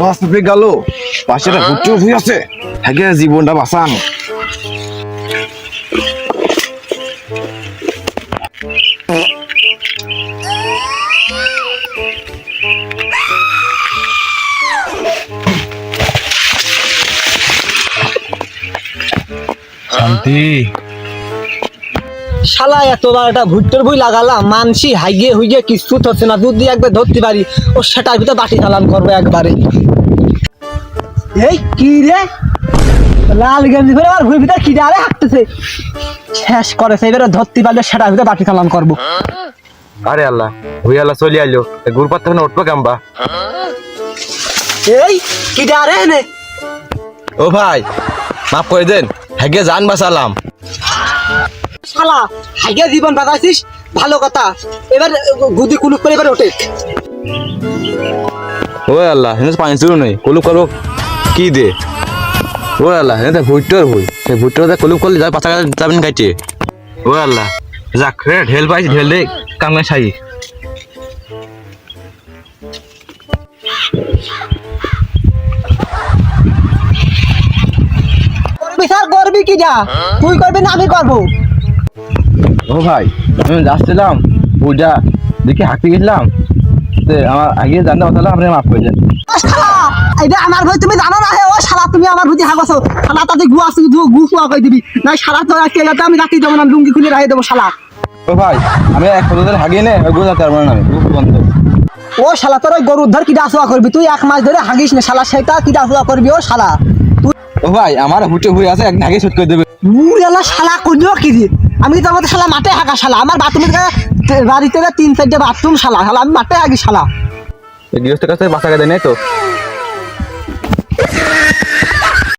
গাছ গেল। পাশে একটা আছে। হ্যাঁ জীবনটা বাঁচান শান্তি। শালা এতবার একটা ভুট্টোর বই লাগালাম মানসি হাইগে হুইগে কিছু হচ্ছে না। যদি একবার ধরতে পারি ও সেটার ভিতরে বাটি চালান করব একবারে। এই কি রে? লাল গেঞ্জি করে আমার ভুঁই ভিতরে কি আরে হাঁটতেছে। শেষ করেছে এবারে ধরতে পারলে সেটার ভিতরে বাটি চালান করব। আরে আল্লাহ হই আল্লাহ চলে আইলো। গুরুপাত তখন উঠবো কাম্বা। এই কি আরে নে ও ভাই মাফ করে দেন হ্যাঁ জান বাঁচালাম শালা হাইগে জীবন বাঁচাইছিস ভালো কথা। এবার গুদি কুলুপ করে এবার ওঠে। ও আল্লাহ হেন পানি চুরু নেই কলুপ করব কি দে? ও আল্লাহ হেন ভুট্টোর ভুই। সেই ভুট্টোর কলুপ করলে যাবে পাঁচা যাবেন গাইতে ও আল্লাহ যাক রে ঢেল পাইছি ঢেল দে কামে ছাই করবি করবি কি যা? তুই করবি না আমি করব। ও ভাই আমি যাচ্ছিলাম পূজা দেখি হাঁকতে গেছিলাম। আমার আগে জানতে পারতাম আপনি মাফ করে দেন। আমার ভাই তুমি জানো না হে? ও শালা তুমি আমার প্রতি হাগছো শালা তাতে গু আছে গু গু ফুয়া কই দিবি? না শালা তো রাখতে গেলে আমি রাখতে দেবো না লুঙ্গি খুলে রাখে দেবো শালা। ও ভাই আমি এক ফটো হাগিয়ে নে ওই গোজাতে পারব না আমি বন্ধ ও শালা তোর ওই গরুর ধর কিটা আসুয়া করবি? তুই এক মাস ধরে হাগিস না শালা সেটা কিটা আসুয়া করবি ও শালা। তুই ও ভাই আমার হুটে হুই আছে এক ঢাকে শুট করে দেবে। মুরেলা শালা কইলো কি আমি তো আমাদের শালা মাঠে হাঁকা শালা। আমার বাথরুমের বাড়িতে তিন চারটে বাথরুম শালা। শালা, আমি মাঠে হাঁকি শালা। গৃহস্থের কাছে বাসা গেছে নেই তো?